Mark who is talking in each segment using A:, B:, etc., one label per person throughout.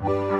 A: Bye.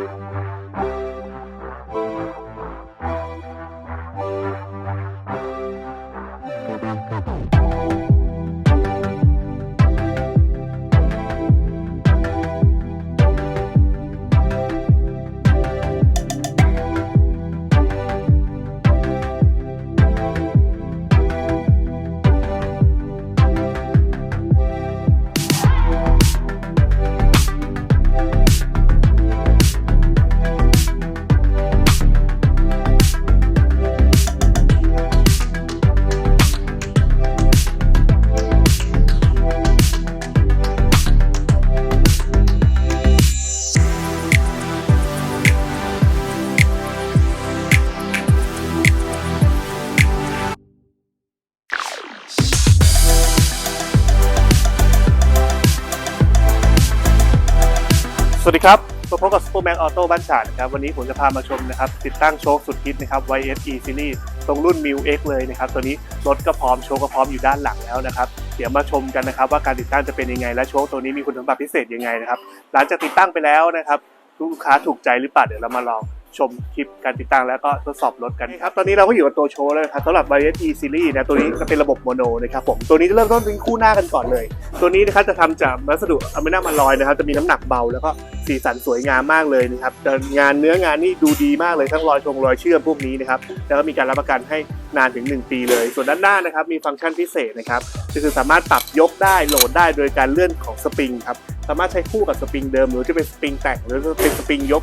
A: สวัสดีครับมาพบกับ Superman Auto บ้านฉาดนะครับวันนี้ผมจะพามาชมนะครับ ติดตั้งโชคสุดฮิตนะครับ YSE Series ตรงรุ่น m i l X เลยนะครับ ตัวนี้รถก็พร้อมโชคก็พร้อมอยู่ด้านหลังแล้วนะครับ เดี๋ยวมาชมกันนะครับว่าการติดตั้งจะเป็นยังไง และโชคตัวนี้มีคุณสมบัติพิเศษยังไงนะครับ หลังจากติดตั้งไปแล้วนะครับ ลูกค้าถูกใจหรือเปล่าเดี๋ยวเรามาลอง ชมคลิปการติดตั้งแล้วก็ทดสอบรถกันครับ ตอนนี้เราก็อยู่กับตัวโชว์แล้วนะครับสำหรับ YSE Series นะตัวนี้จะเป็นระบบโมโนนะครับผม ตัวนี้จะเริ่มต้นเป็นคู่หน้ากันก่อนเลย ตัวนี้นะครับจะทำจากวัสดุอะมินามันลอยนะครับ จะมีน้ำหนักเบาแล้วก็สีสันสวยงามมากเลยนะครับงานเนื้องานนี่ดูดีมากเลยทั้งรอยชงรอยเชื่อมพวกนี้นะครับ แล้วก็มีการรับประกันให้นานถึง 1 ปีเลย ส่วนด้านหน้านะครับมีฟังก์ชันพิเศษนะครับก็คือสามารถปรับยกได้โหลดได้โดยการเลื่อนของสปริงครับสามารถใช้คู่กับสปริงเดิมหรือจะเป็นสปริงแต่งหรือเป็นสปริงยก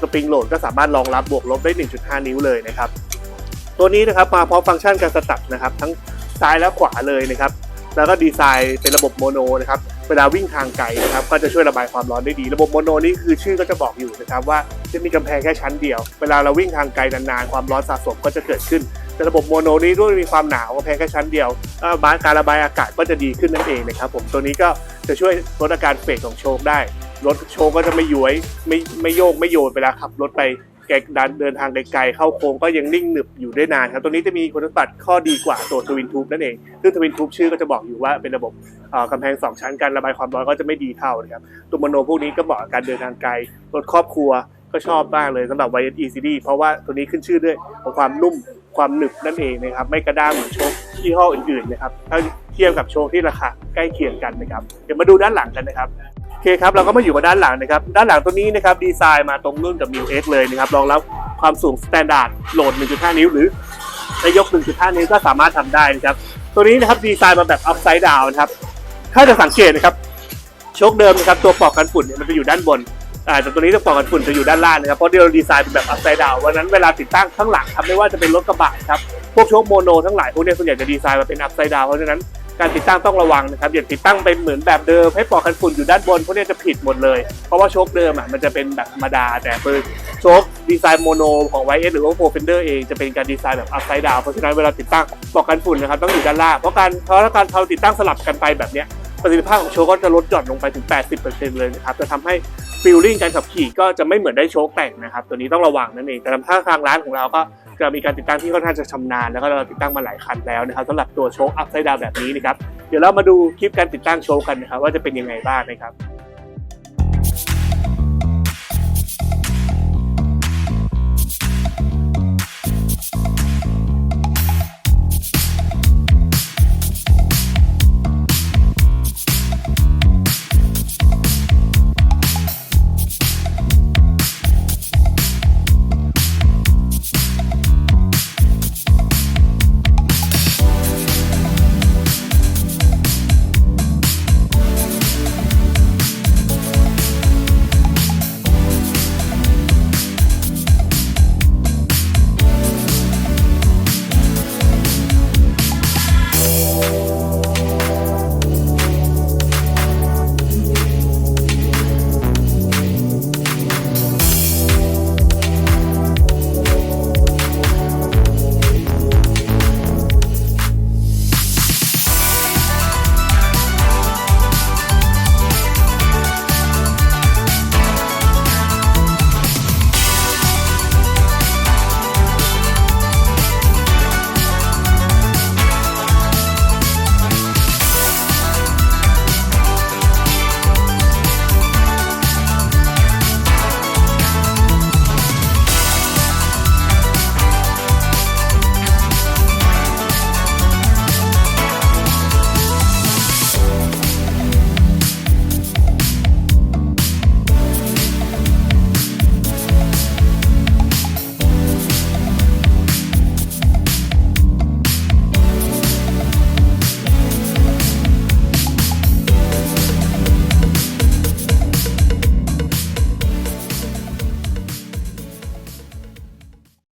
A: สปริงโหลดก็สามารถรองรับบวกลบได้ 1.5 นิ้วเลยนะครับ ตัวนี้นะครับมาพร้อมฟังก์ชันการสตัดนะครับ ทั้งซ้ายและขวาเลยนะครับ แล้วก็ดีไซน์เป็นระบบโมโนนะครับ เวลาวิ่งทางไกลนะครับ ก็จะช่วยระบายความร้อนได้ดี ระบบโมโนนี่คือชื่อก็จะบอกอยู่นะครับว่าจะมีกำแพงแค่ชั้นเดียว เวลาเราวิ่งทางไกลนานๆ ความร้อนสะสมก็จะเกิดขึ้น แต่ระบบโมโนนี้ด้วยมีความหนาวกำแพงแค่ชั้นเดียวบ้านการระบายอากาศก็จะดีขึ้นนั่นเองนะครับ ผมตัวนี้ก็จะช่วยลดอาการเฟกของโชคได้ รถโชคก็จะไม่ย้วยไม่ไม่โยกไม่โยนเวลาขับรถไปแกดันเดินทางไกลๆเข้าโค้งก็ยังนิ่งหนึบอยู่ได้นานครับตัวนี้จะมีคุณสมบัติข้อดีกว่าตัวทวินทูบนั่นเอง ซึ่งทวินทูบชื่อก็จะบอกอยู่ว่าเป็นระบบกำแพงสองชั้นการระบายความร้อนก็จะไม่ดีเท่านะครับตัวโมโนพวกนี้ก็เหมาะกับการเดินทางไกลรถครอบครัวก็ชอบมากเลยสำหรับ YSE Series เพราะว่าตัวนี้ขึ้นชื่อด้วยของความนุ่มความหนึบนั่นเองนะครับไม่กระด้างเหมือนโชคยี่ห้ออื่นๆนะครับถ้าเทียบกับโชคที่ราคาใกล้เคียงกันนะครับเดี๋ยวมาดูด้านหลังกันนะครับ เคครับเราก็มาอยู่กับด้านหลังนะครับ ด้านหลังตัวนี้นะครับดีไซน์มาตรงรุ่นกับ m ิ X เลยนะครับรองรับความสูงสแตนดาร์ดโหลด 1.5 นิ้ว หรือจะยก 1.5 นิ้วก็สามารถทำได้นะครับ ตัวนี้นะครับดีไซน์มาแบบ upside down นะครับ ถ้าจะสังเกตนะครับโชคเดิมนะครับตัวปลอกกันฝุ่นเนี่ยมันจะอยู่ด้านบนอ่าแต่ตัวนี้ตัวปลอกกันฝุ่นจะอยู่ด้านล่างนะครับเพราะเดียวดีไซน์เป็นแบบ upside down วันนั้นเวลาติดตั้งข้างหลังครับไม่ว่าจะเป็นรถกระบะครับพวกโชคโมโนทั้งหลายพวกเนี้ยส่วนใหญ่จะดีไซน์มาเป็น upside down เพราะฉะนั้น การติดตั้งต้องระวังนะครับอย่าติดตั้งเป็นเหมือนแบบเดิมให้ปลอกกันฝุ่นอยู่ด้านบนพวกนี้จะผิดหมดเลย เพราะว่าโชคเดิมอะมันจะเป็นแบบธรรมดา แต่คือโชคดีไซน์โมโนของ YS หรือว่าโ o เฟนเดอร์เองจะเป็นการดีไซน์แบบอัพไซด์ดาวเพราะฉะนั้นเวลาติดตั้งปลอกกันฝุ่นนะครับต้องอยู่ด้านล่างเพราะการเพราะการเราติดตั้งสลับกันไปแบบเนี้ยประสิทธิภาพของโชคก็จะลดหย่อนลงไปถึง 80%เลยนะครับจะทำให้ฟีลลิ่งการขับขี่ก็จะไม่เหมือนได้โชคแต่งนะครับตัวนี้ต้องระวังนั่นเองแต่ถ้าทางร้านของเราก็ จะมีการติดตั้งที่ค่อนข้างจะชำนาญแล้วก็เราติดตั้งมาหลายคันแล้วนะครับสำหรับตัวโชคอัพไซด์ดาวแบบนี้นะครับเดี๋ยวเรามาดูคลิปการติดตั้งโชคกันนะครับว่าจะเป็นยังไงบ้างนะครับ